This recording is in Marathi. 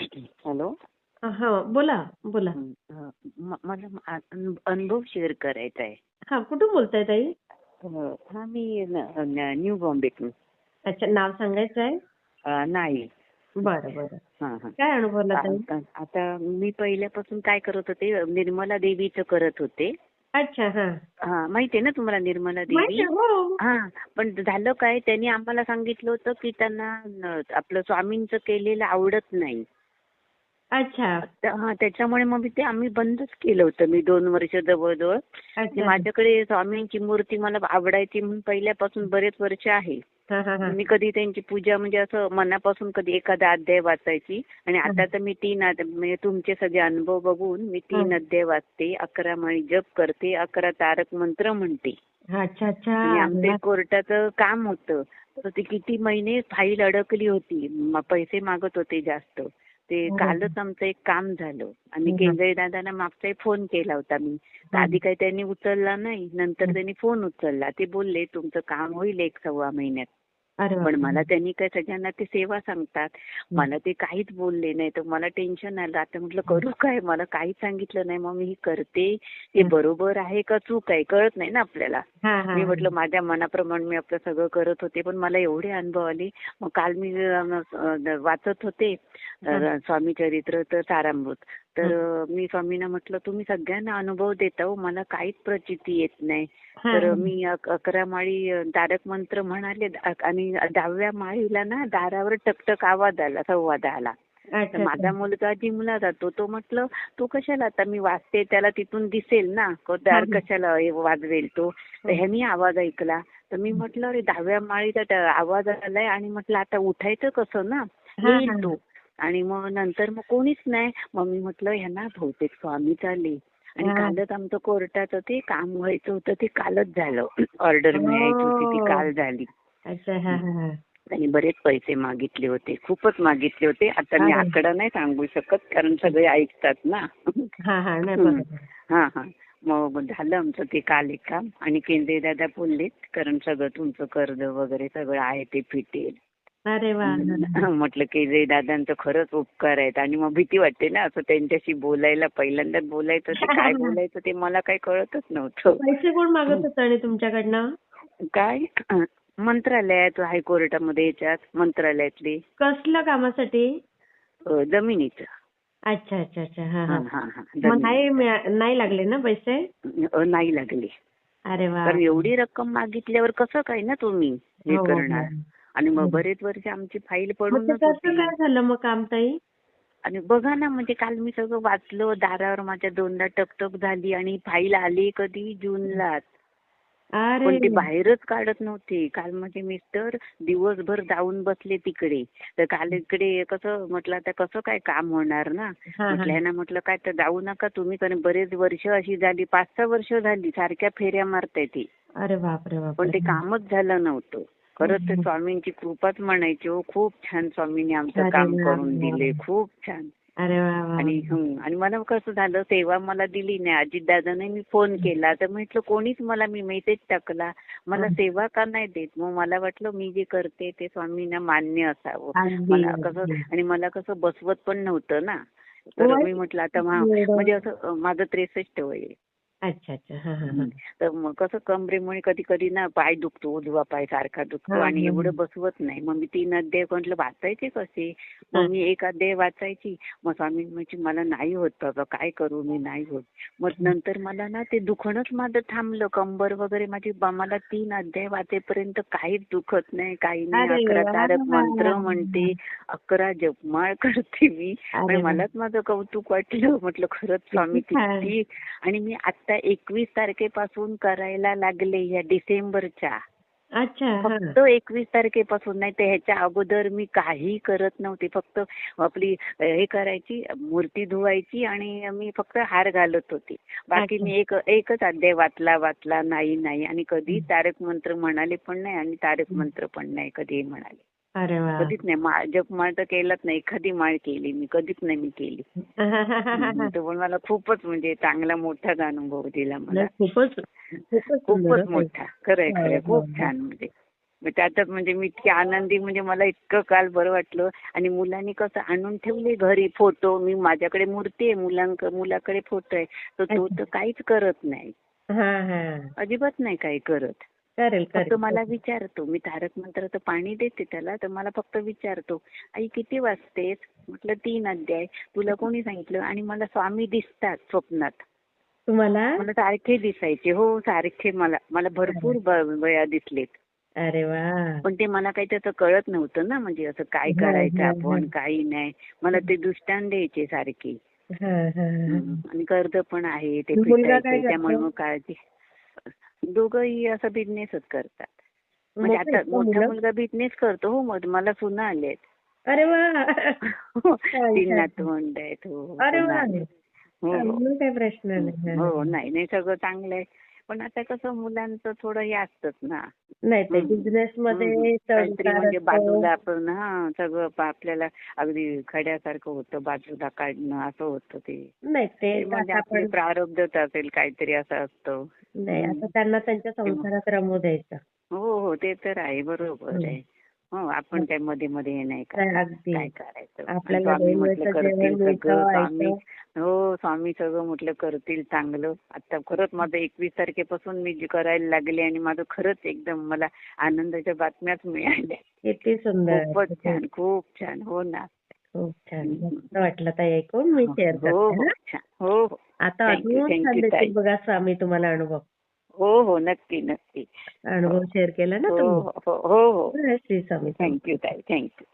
हॅलो. हा बोला बोला. मला अनुभव शेअर करायचा आहे. हा कुठून बोलताय ताई? हा मी न्यू बॉम्बेतून. अच्छा नाव सांगायचं आहे? नाही. बरं बरं. हा हा. काय अनुभवला आता मी पहिल्यापासून काय करत होते निर्मला देवीचं करत होते. अच्छा हा. हा माहितीये ना तुम्हाला निर्मला देवी? हो. हा पण झालं काय त्यांनी आम्हाला सांगितलं होतं की त्यांना आपलं स्वामींचं केलेलं आवडत नाही. अच्छा. हा त्याच्यामुळे मग ते आम्ही बंदच केलं होतं मी दोन वर्ष जवळजवळ. अच्छा माझ्याकडे स्वामींची मूर्ती मला आवडायची म्हणून पहिल्यापासून बरेच वर्ष आहे. मी कधी त्यांची पूजा म्हणजे असं मनापासून कधी एखादा अध्याय वाचायची. आणि आता तर मी तीन म्हणजे तुमचे सगळे अनुभव बघून मी तीन. अध्याय वाचते. अकरा माळी जप करते. अकरा तारक मंत्र म्हणते. अच्छा अच्छा. आणि आमचं एक कोर्टाचं काम होतं. तर ते किती महिने फाईल अडकली होती. पैसे मागत होते जास्त. ते हो. कालच आमचं एक काम झालं आणि हं. केंद्रे दादांना मागचा एक फोन केला होता मी हं. आधी काही त्यांनी उचलला नाही नंतर. त्यांनी फोन उचलला ते बोलले तुमचं काम होईल एक सव्वा महिन्यात. पण मला त्यांनी काय सगळ्यांना ते सेवा सांगतात. मला ते काहीच बोलले नाही. तर मला टेन्शन आलं. आता म्हटलं करू काय? मला काहीच सांगितलं नाही. मग मी हे करते. हे हं. बरोबर आहे का चूक आहे? कळत नाही ना आपल्याला. मी म्हटलं माझ्या मनाप्रमाणे मी आपलं सगळं करत होते. पण मला एवढे अनुभव आले. मग काल मी वाचत होते. स्वामी चरित्र तर सारामृत. तर मी स्वामींना म्हटलं तुम्ही सगळ्यांना अनुभव देता हो मला काहीच प्रचिती येत नाही. हा, तर हा. मी अक- अकरा माळी अ, तारक मंत्र म्हणाले आणि दहाव्या माळीला ना दारावर टकटक आवाज आला तर अच्छा माझा मुलगा जिमला जातो तो म्हटलं तो कशाला आता मी वाचते त्याला तिथून दिसेल ना दार हं. कशाला हे वाजवेल तो? तर ह्यानी आवाज ऐकला. तर मी म्हटलं अरे दहाव्या माळीचा आवाज आलाय आणि म्हटलं आता उठायचं कसं ना? हा, येईल हा. तो. आणि मग नंतर मग कोणीच नाही. मग मी म्हटलं ह्यांना बहुतेक स्वामी चालले आणि हा. कालच आमचं कोर्टाचं ते काम व्हायचं होतं ते कालच झालं. ऑर्डर मिळायची होती ती हो. काल झाली. हा हा हा. त्यांनी बरेच पैसे मागितले होते खूपच मागितले होते. आता मी. आकडा नाही सांगू शकत कारण सगळे ऐकतात ना. हा हा हं. हा हा. मग झालं आमचं ते काल एक काम. आणि केंद्रे दादा बोललेत कारण सगळं तुमचं कर्ज वगैरे सगळं आहे ते फिटेल. अरे वा म्हटलं केंद्रे दादांचं खरंच उपकार आहेत आणि मग भीती वाटते ना असं त्यांच्याशी बोलायला पहिल्यांदाच बोलायचं ते काय बोलायचं ते मला काही कळतच नव्हतं. पैसे कोण मागत होतं आणि तुमच्याकडनं? काय? मंत्रालयात हायकोर्टामध्ये याच्यात मंत्रालयातले. कसल्या कामासाठी? जमिनीचं. अच्छा अच्छा अच्छा. हा हा. नाही लागले ना पैसे? नाही लागले. अरे वा. एवढी रक्कम मागितल्यावर कसं काय ना तुम्ही हे हो, हो, करणार? हो. आणि मग. बरेच वर्ष आमची फाईल होती काय झालं मग काम ताई? आणि बघा ना म्हणजे काल मी सगळं वाचलं दारावर माझ्या दोनदा टकटक झाली आणि फाईल आली कधी? जूनला अरे पण ते बाहेरच काढत नव्हते. काल माझे मिस्टर दिवसभर जाऊन बसले तिकडे. तर काल इकडे कसं म्हटलं आता कसं काय काम होणार ना? म्हटलं म्हटलं काय तर जाऊ नका तुम्ही कारण बरेच वर्ष अशी झाली पाच सहा वर्ष झाली सारख्या फेऱ्या मारताय ती. अरे बापरे पण ते कामच झालं नव्हतं. खरंच ते. स्वामींची कृपाच म्हणायची हो खूप छान स्वामींनी आमचं काम करून. दिले खूप छान अरे आणि हं, आणि मला कसं झालं सेवा मला दिली नाही अजितदादाने मी फोन केला तर म्हटलं कोणीच मला मी मेसेज टाकला मला हं. सेवा का नाही देत मग मला वाटलं मी जे करते ते स्वामींना मान्य असावं मला कसं. आणि मला कसं बसवत पण नव्हतं ना तर वय मी म्हटलं आता? म्हणजे असं माझं त्रेसष्ट वय आहे. अच्छा अच्छा. हा हा हा. तर मग कसं कमरेमुळे कधी कधी ना पाय दुखतो उजवा पाय सारखा दुखतो आणि. एवढं बसवत नाही. मग मी तीन अध्याय म्हटलं वाचायचे कसे. मग मी एक अध्याय वाचायची. मग स्वामी म्हणजे मला नाही होत बाबा काय करू मी? नाही होत. मग नंतर मला ना ते दुखणंच माझं थांबलं. कंबर वगैरे माझी ब- मला तीन अध्याय वाचेपर्यंत काहीच दुखत नाही काही नाही. अरे अकरा वा. तारक मंत्र म्हणते. अकरा जपमाळ करते मी. अरे वा. मलाच माझं कौतुक वाटलं. म्हटलं खरंच स्वामी किती छान. किती? आणि मी आता एकवीस तारखेपासून करायला लागले या डिसेंबरच्या. अच्छा फक्त एकवीस तारखेपासून नाही तर ह्याच्या अगोदर मी काही करत नव्हते. फक्त आपली हे करायची मूर्ती धुवायची आणि मी फक्त हार घालत होते. बाकी. मी एक एकच अध्याय वाचला वाचला नाही नाही. आणि कधी तारक मंत्र म्हणाले पण नाही आणि तारक मंत्र पण नाही कधी म्हणाले. अरे वा. कधीच नाही. माळ जपमाळ तर केलंच नाही. एखादी माळ केली मी कधीच नाही मी केली. तर पण मला खूपच म्हणजे चांगला मोठाच अनुभव दिला मला. नाही, खूपच खूपच सुंदर. खूपच आहे. मोठा. खरंय खरंय. खूप. छान म्हणजे. मग त्यात म्हणजे मी इतकी आनंदी म्हणजे मला इतकं काल बरं वाटलं. आणि मुलांनी कसं आणून ठेवले घरी फोटो. मी माझ्याकडे मूर्ती आहे मुलांक मुलाकडे फोटो आहे. तर तो तर काहीच करत नाही. हा हा. अजिबात नाही काही करत. करेल फक्त करेल. मला विचारतो. मी तारक मंत्राचं पाणी देते त्याला तर मला फक्त विचारतो आई किती वाजतेस? म्हटलं तीन अध्याय. तुला कोणी सांगितलं? आणि मला स्वामी दिसतात स्वप्नात. तुम्हाला? मला सारखे दिसायचे. हो सारखे मला मला भरपूर वेळा दिसलेत. अरे वा. पण ते मला काही त्याचं कळत नव्हतं ना म्हणजे असं काय हो, करायचं हो, आपण हो. काही नाही. मला ते दृष्टांत द्यायचे सारखे. आणि कर्ज पण आहे ते त्यामुळे? मग काळजी दोघंही असा बिझनेसच करतात म्हणजे आता मोठा मुलं? मुलगा बिझनेस करतो हो मग मला सुना आलेत अरे वा तीन नातवंड आहेत हो अरे वा. हो हो. प्रश्न नाही हा. हो नाही नाही सगळं चांगलं आहे पण आता कसं मुलांचं थोडं हे असतंच ना नाही ते. बिझनेस मध्ये. काहीतरी म्हणजे. बाजूला आपण हा सगळं आपल्याला अगदी खड्यासारखं होतं बाजूला काढणं असं होतं ते नाही ते म्हणजे आता आपली आपण प्रारब्धच असेल काहीतरी असं असतं नाही आता त्यांना त्यांच्या संसारात रमू द्यायचं हो हो ते तर आहे बरोबर. आहे हो आपण त्या मध्ये मध्ये हे नाही काय करायचं. काय. हो स्वामी सगळं म्हटलं करतील चांगलं. आता खरंच माझं एकवीस तारखेपासून मी जे करायला लागले आणि माझं खरंच एकदम मला आनंदाच्या बातम्याच मिळाल्या. किती सुंदर. खूपच छान खूप छान. हो ना. खूप छान. वाटलं ताई ऐकून. मी शेअर हो हो. हं. हो. आता अजून. बघा स्वामी तुम्हाला अनुभव. हो हो नक्की नक्की. अनुभव शेअर केला ना हो हो हो हो. हं, श्री स्वामी. थँक्यू ताई. Thank you